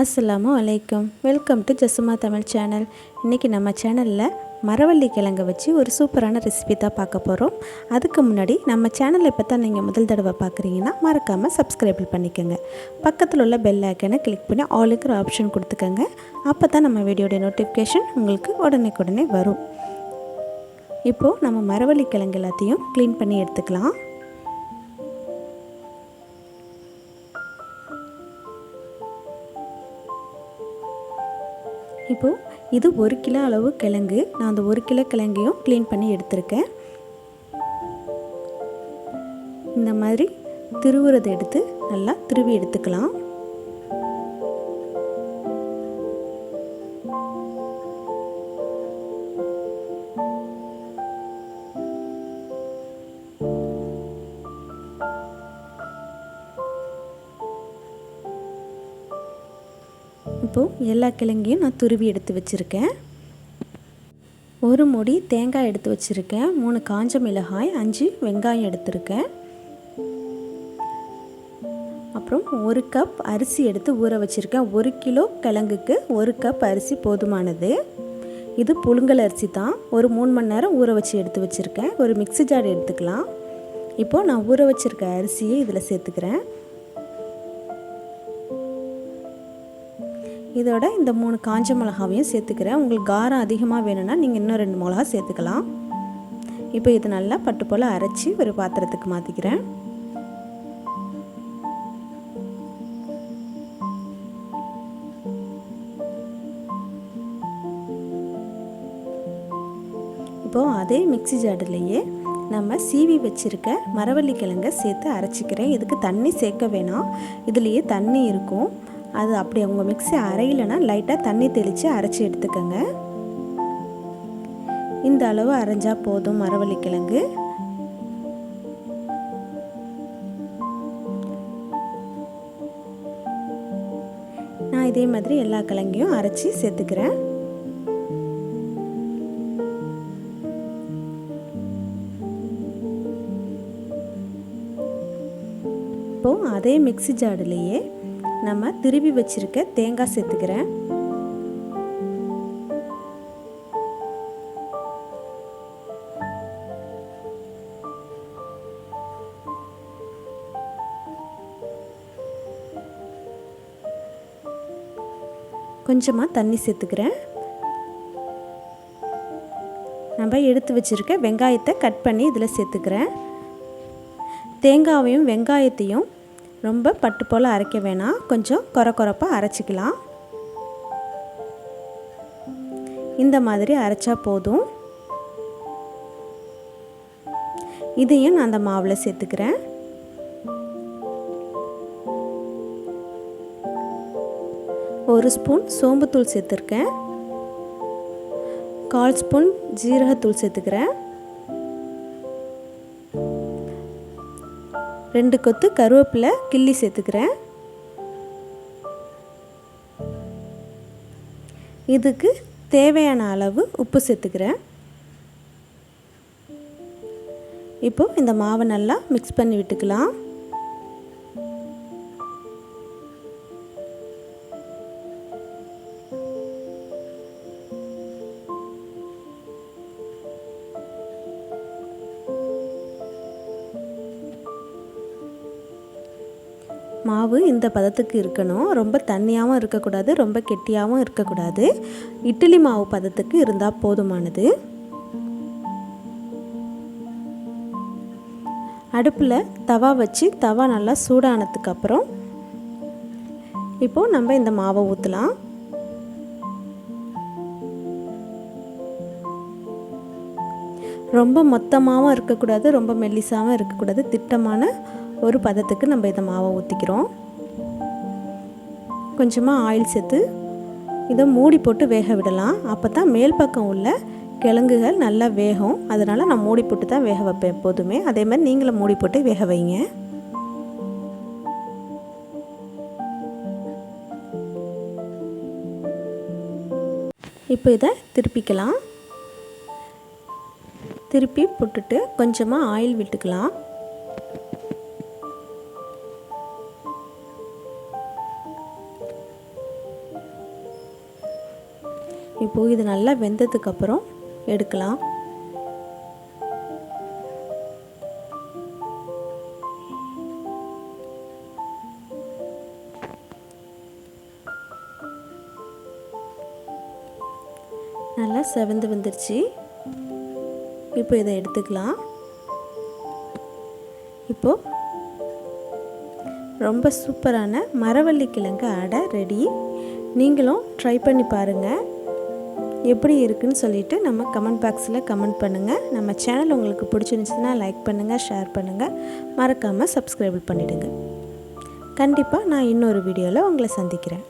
அஸ்ஸலாமு வலைக்கம் welcome to Jasuma Tamil channel இன்றைக்கி நம்ம சேனலில் மரவள்ளி கிழங்கை வச்சு ஒரு சூப்பரான ரெசிபி தான் பார்க்க போகிறோம் அதுக்கு முன்னாடி நம்ம சேனலை இப்போ தான் நீங்கள் முதல் தடவை பார்க்குறீங்கன்னா மறக்காமல் சப்ஸ்கிரைப் பண்ணிக்கோங்க. பக்கத்தில் உள்ள பெல் ஐக்கனை கிளிக் பண்ணி ஆளுங்கிற ஆப்ஷன் கொடுத்துக்கோங்க. அப்போ தான் நம்ம வீடியோடைய நோட்டிஃபிகேஷன் உங்களுக்கு உடனே உடனே வரும். இப்போது நம்ம மரவள்ளி கிழங்கு எல்லாத்தையும் க்ளீன் பண்ணி எடுத்துக்கலாம். இப்போது இது ஒரு கிலோ அளவு கிழங்கு. நான் அந்த ஒரு கிலோ கிழங்கையும் க்ளீன் பண்ணி எடுத்திருக்கேன். இந்த மாதிரி திருவுறதை எடுத்து நல்லா திருவி எடுத்துக்கலாம். இப்போது எல்லா கிழங்கையும் நான் துருவி எடுத்து வச்சுருக்கேன். ஒரு முடி தேங்காய் எடுத்து வச்சுருக்கேன். மூணு காஞ்ச மிளகாய் அஞ்சு வெங்காயம் எடுத்திருக்கேன். அப்புறம் ஒரு கப் அரிசி எடுத்து ஊற வச்சுருக்கேன். ஒரு கிலோ கிழங்குக்கு ஒரு கப் அரிசி போதுமானது. இது புழுங்கல் அரிசி தான். ஒரு மூணு மணி நேரம் ஊற வச்சு எடுத்து வச்சுருக்கேன். ஒரு மிக்சி ஜார் எடுத்துக்கலாம். இப்போது நான் ஊற வச்சுருக்க அரிசியை இதில் சேர்த்துக்கிறேன். இதோட இந்த மூணு காஞ்ச மிளகாவையும் சேர்த்துக்கிறேன். உங்களுக்கு காரம் அதிகமாக வேணும்னா நீங்கள் இன்னும் ரெண்டு மிளகா சேர்த்துக்கலாம். இப்போ இது நல்லா பட்டு போல் அரைச்சி ஒரு பாத்திரத்துக்கு மாற்றிக்கிறேன் இப்போது அதே மிக்சி ஜாடிலேயே நம்ம சீவி வச்சுருக்க மரவள்ளி கிழங்கை சேர்த்து அரைச்சிக்கிறேன். இதுக்கு தண்ணி சேர்க்க வேணாம். இதுலேயே தண்ணி இருக்கும். அது அப்படி உங்கள் மிக்ஸி அரையிலனா லைட்டாக தண்ணி தெளித்து அரைச்சி எடுத்துக்கோங்க. இந்த அளவு அரைஞ்சால் போதும் மரவள்ளி கிழங்கு. நான் இதே மாதிரி எல்லா கிழங்கையும் அரைச்சி சேர்த்துக்கிறேன். இப்போது அதே மிக்சி ஜாடிலேயே நம்ம திருவி வச்சுருக்க தேங்காய் சேர்த்துக்கிறேன். கொஞ்சமாக தண்ணி சேர்த்துக்கிறேன். நம்ம எடுத்து வச்சுருக்க வெங்காயத்தை கட் பண்ணி இதில் சேர்த்துக்கிறேன். தேங்காவையும் வெங்காயத்தையும் ரொம்ப பட்டு போல் அரைக்க வேணாம். கொஞ்சம் குறை குறைப்பாக அரைச்சிக்கலாம். இந்த மாதிரி அரைச்சா போதும். இதையும் நான் அந்த மாவில் சேர்த்துக்கிறேன். ஒரு ஸ்பூன் சோம்புத்தூள் சேர்த்துருக்கேன். கால் ஸ்பூன் ஜீரகத்தூள் சேர்த்துக்கிறேன். ரெண்டு கொத்து கருவேப்பிலை கிள்ளி சேர்த்துக்கிறேன். இதுக்கு தேவையான அளவு உப்பு சேர்த்துக்கிறேன். இப்போ இந்த மாவை நல்லா மிக்ஸ் பண்ணி விட்டுக்கலாம். மாவு இந்த பதத்துக்கு இருக்கணும். ரொம்ப தண்ணியாகவும் இருக்கக்கூடாது ரொம்ப கெட்டியாகவும் இருக்கக்கூடாது. இட்லி மாவு பதத்துக்கு இருந்தால் போதுமானது. அடுப்பில் தவா வச்சு தவா நல்லா சூடானதுக்கப்புறம் இப்போது நம்ம இந்த மாவை ஊற்றலாம் ரொம்ப மொத்தமாகவும் இருக்கக்கூடாது ரொம்ப மெல்லிசாகவும் இருக்கக்கூடாது திட்டமான ஒரு பதத்துக்கு நம்ம இதை மாவை ஊற்றிக்கிறோம் கொஞ்சமாக ஆயில் சேர்த்து இதை மூடி போட்டு வேக விடலாம். அப்போ தான் மேல் பக்கம் உள்ள கிழங்குகள் நல்லா வேகும். அதனால் நான் மூடி போட்டு தான் வேக வைப்பேன் எப்போதுமே. அதே மாதிரி நீங்களும் மூடி போட்டு வேக வைங்க. இப்போ இதை திருப்பிக்கலாம். திருப்பி போட்டுட்டு கொஞ்சமாக ஆயில் விட்டுக்கலாம். இப்போது இது நல்லா வெந்ததுக்கப்புறம் எடுக்கலாம். நல்லா செவந்து வந்துருச்சு. இப்போ இதை எடுத்துக்கலாம். இப்போது ரொம்ப சூப்பரான மரவள்ளி கிழங்கு அடை ரெடி நீங்களும் ட்ரை பண்ணி பாருங்கள் எப்படி இருக்குன்னு சொல்லிவிட்டு நம்ம கமெண்ட் பாக்ஸில் கமெண்ட் பண்ணுங்கள் நம்ம சேனல் உங்களுக்கு பிடிச்சிருந்துச்சுன்னா லைக் பண்ணுங்கள் ஷேர் பண்ணுங்கள் மறக்காமல் சப்ஸ்கிரைப் பண்ணிவிடுங்க கண்டிப்பாக நான் இன்னொரு வீடியோவில் உங்களை சந்திக்கிறேன்.